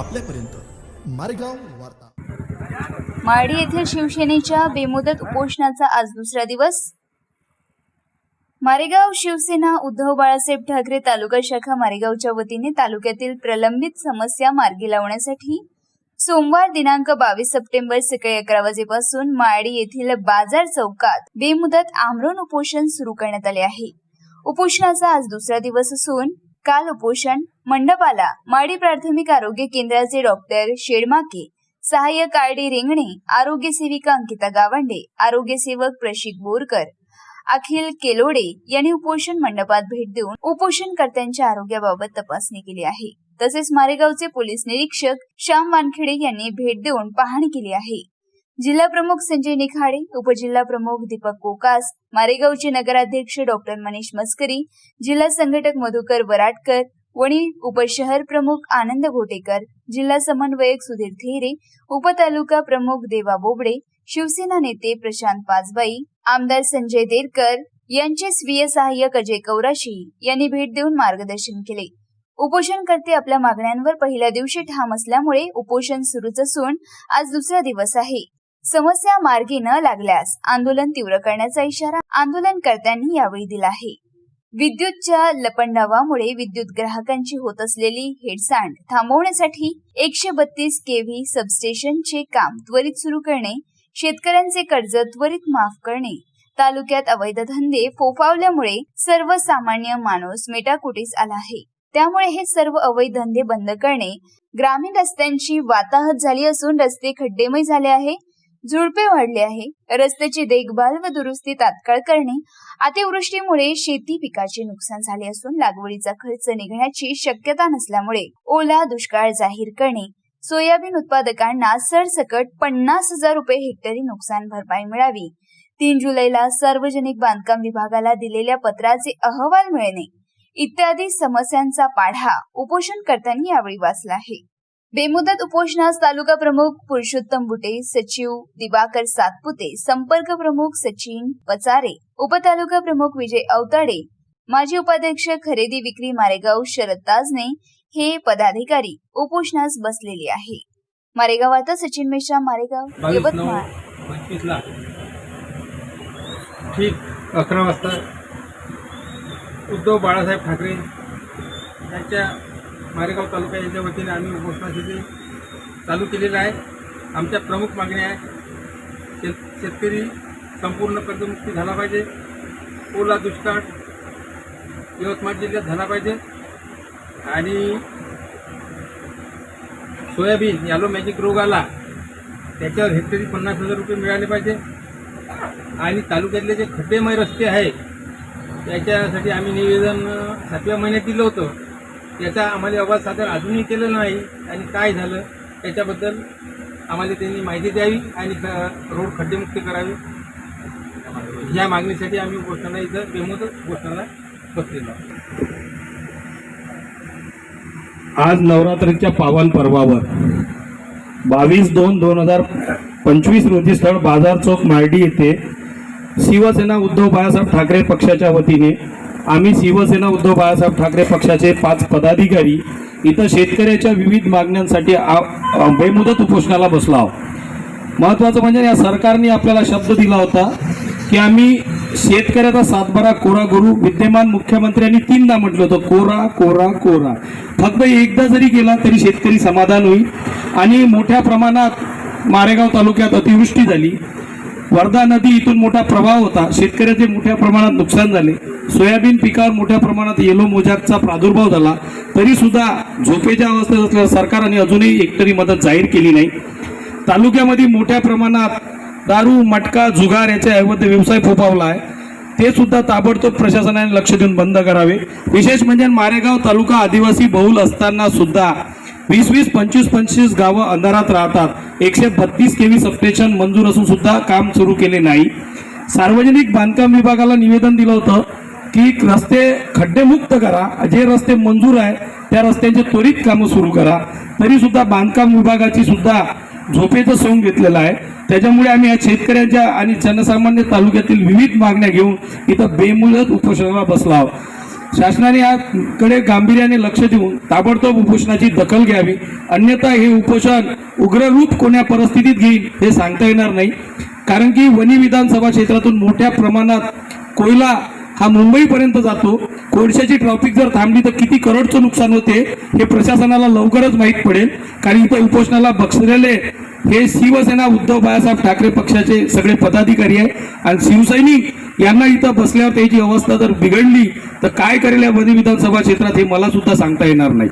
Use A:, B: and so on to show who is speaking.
A: आपल्यापर्यंत. मारेगाव वार्ता.
B: मारडी येथील शिवसेनेच्या बेमुदत उपोषणाचा आज दुसरा दिवस. मारेगाव शिवसेना उद्धव बाळासाहेब ठाकरे तालुका शाखा मारेगावच्या वतीने तालुक्यातील प्रलंबित समस्या मार्गी लावण्यासाठी सोमवार दिनांक बावीस सप्टेंबर सकाळी अकरा वाजेपासून माळी येथील बाजार चौकात बेमुदत आमरण उपोषण सुरू करण्यात आले आहे. उपोषणाचा आज दुसरा दिवस असून काल उपोषण मंडपाला माडी प्राथमिक आरोग्य केंद्राचे डॉक्टर शेडमाके सहाय्यक आर डी रिंगणे आरोग्य सेविका अंकिता गावंडे आरोग्य सेवक प्रशिक बोरकर अखिल केलोडे यांनी उपोषण मंडपात भेट देऊन उपोषणकर्त्यांच्या आरोग्याबाबत तपासणी केली आहे. तसेच मारेगावचे पोलीस निरीक्षक श्याम वानखेडे यांनी भेट देऊन पाहणी केली आहे. जिल्हा प्रमुख संजय निखाडे उपजिल्हा प्रमुख दीपक कोकास मारेगावचे नगराध्यक्ष डॉक्टर मनीष मस्करी जिल्हा संघटक मधुकर वराटकर वणी उपशहर प्रमुख आनंद घोटेकर जिल्हा समन्वयक सुधीर थेरे उपतालुका प्रमुख देवा बोबडे शिवसेना नेते प्रशांत पाचबाई आमदार संजय देरकर यांचे स्वीय सहाय्यक अजय कौराशी यांनी भेट देऊन मार्गदर्शन केले. उपोषणकर्ते आपल्या मागण्यांवर पहिल्या दिवशी ठाम असल्यामुळे उपोषण सुरूच असून आज दुसरा दिवस आहे. समस्या मार्गी न लागल्यास आंदोलन तीव्र करण्याचा इशारा आंदोलनकर्त्यांनी यावेळी दिला आहे. विद्युतच्या लपंडावामुळे विद्युत ग्राहकांची होत असलेली हेडसांड थांबवण्यासाठी एकशे बत्तीस केव्ही सबस्टेशनचे काम त्वरित सुरू करणे शेतकऱ्यांचे कर्ज त्वरित माफ करणे तालुक्यात अवैध धंदे फोफावल्यामुळे सर्वसामान्य माणूस मेटाकुटीस आला आहे. त्यामुळे हे सर्व अवैध धंदे बंद करणे ग्रामीण रस्त्यांची वाताहत झाली असून रस्ते खड्डेमय झाले आहे. झुडपे वाढले आहे. रस्त्याची देखभाल व दुरुस्ती तात्काळ करणे अतिवृष्टीमुळे शेती पिकाचे नुकसान झाले असून लागवडीचा खर्च निघण्याची शक्यता नसल्यामुळे ओला दुष्काळ जाहीर करणे सोयाबीन उत्पादकांना सरसकट पन्नास हजार रुपये हेक्टरी नुकसान भरपाई मिळावी. तीन जुलैला सार्वजनिक बांधकाम विभागाला दिलेल्या पत्राचे अहवाल मिळणे. इत्यादी समस्यांचा पाढा उपोषणकर्त्यांनी यावेळी वाचला आहे. बेमुदत उपोषणास तालुका प्रमुख पुरुषोत्तम बुटे सचिव दिवाकर सातपुते संपर्क प्रमुख सचिन पचारे उपतालुका प्रमुख विजय अवताडे माजी उपाध्यक्ष खरेदी विक्री मारेगाव शरद ताजने हे पदाधिकारी उपोषणास बसलेले आहे. मारेगाव आता सचिन मेश्राम मारेगाव यवतमाळ.
C: ठीक अकरा वाजता उद्धव बाळासाहेब ठाकरे यांच्या मारेगाव तालुका यांच्या वतीने आम्ही उपोषणासाठी चालू केलेलं आहे. आमच्या प्रमुख मागण्या आहे शेत शेतकरी संपूर्ण कर्जमुक्ती झाला पाहिजे. ओला दुष्काळ यवतमाळ जिल्ह्यात झाला पाहिजे. आणि सोयाबीन यालो मॅजिक रोग आला त्याच्यावर हेक्टरी पन्नास हजार रुपये मिळाले पाहिजे. आणि तालुक्यातले जे खड्डेमय रस्ते आहे त्याच्यासाठी आम्ही निवेदन सातव्या महिन्यात दिलं होतं. त्याचा आम्हाला आवाज सादर अजूनही केलं नाही आणि काय झालं त्याच्याबद्दल आम्हाला त्यांनी माहिती द्यावी आणि रोड खड्डेमुक्त करावी. या मागणीसाठी आम्ही उपोषणाला इथं बेमुदत उपोषणाला बसलेलो
D: आज नवरात्रीच्या पावन पर्वावर बावीस दोन दोन हजार पंचवीस रोजी स्थळ बाजार चौक मार्डी येथे शिवसेना उद्धव बाळासाहेब ठाकरे पक्षाच्या वतीने आम्ही शिवसेना उद्धव बाळासाहेब ठाकरे पक्षाचे पाच पदाधिकारी. इथं शेतकऱ्याच्या विविध मागण्यांसाठी आ- बेमुदत उपोषणाला बसलो आहोत. महत्त्वाचं म्हणजे या सरकारने आपल्याला शब्द दिला होता की आम्ही शेतकऱ्याचा सातबारा कोरा करू. विद्यमान मुख्यमंत्र्यांनी तीनदा म्हटलं होतं कोरा कोरा कोरा. फक्त एकदा जरी गेला तरी शेतकरी समाधान होईल. आणि मोठ्या प्रमाणात मारेगाव तालुक्यात अतिवृष्टी झाली. वर्धा नदी इथून मोठा प्रवाह होता. शेतकऱ्याचे मोठ्या प्रमाणात नुकसान झाले. सोयाबीन पिकावर मोठ्या प्रमाणात येलो मोजाकचा प्रादुर्भाव झाला. तरी सुद्धा झोपेच्या अवस्थेत असलेल्या सरकारने अजूनही एकतरी मदत जाहीर केली नाही. तालुक्यामध्ये मोठ्या प्रमाणात दारू मटका जुगार याच्या अवैध व्यवसाय फोफावला आहे. ते सुद्धा ताबडतोब प्रशासनाने लक्ष देऊन बंद करावे. विशेष म्हणजे मारेगाव तालुका आदिवासी बहुल असताना सुद्धा वीस वीस पंचवीस पंचवीस गावं अंधारात राहतात. एकशे बत्तीस केवी सबस्टेशन मंजूर असून सुद्धा काम सुरू केले नाही. सार्वजनिक बांधकाम विभागाला निवेदन दिलं होतं की रस्ते खड्डेमुक्त करा. जे रस्ते मंजूर आहे त्या रस्त्यांचे त्वरित कामं सुरू करा. तरी सुद्धा बांधकाम विभागाची सुद्धा झोपेचं सोंग घेतलेलं आहे. त्याच्यामुळे आम्ही या शेतकऱ्यांच्या आणि जनसामान्य तालुक्यातील विविध मागण्या घेऊन इथं बेमुदत उपोषणाला बसला आहोत. शासनाने याकडे गांभीर्याने लक्ष देऊन ताबडतोब उपोषणाची दखल घ्यावी. अन्यथा हे उपोषण उग्र रूप कोण्या परिस्थितीत घेईल हे सांगता येणार नाही. कारण की वनी विधानसभा क्षेत्रातून मोठ्या प्रमाणात कोयला हा मुंबईपर्यंत जातो. कोळशाची ट्रॉफिक जर थांबली तर किती करोडचं नुकसान होते हे प्रशासनाला लवकरच माहीत पडेल. कारण इथं उपोषणाला बसलेले हे शिवसेना उद्धव बाळासाहेब ठाकरे पक्षाचे सगळे पदाधिकारी आहे आणि शिवसैनिक यांना इथं बसल्यावर त्याची अवस्था जर बिघडली तर काय करेल या वनी विधानसभा क्षेत्रात हे मला सुद्धा सांगता येणार नाही.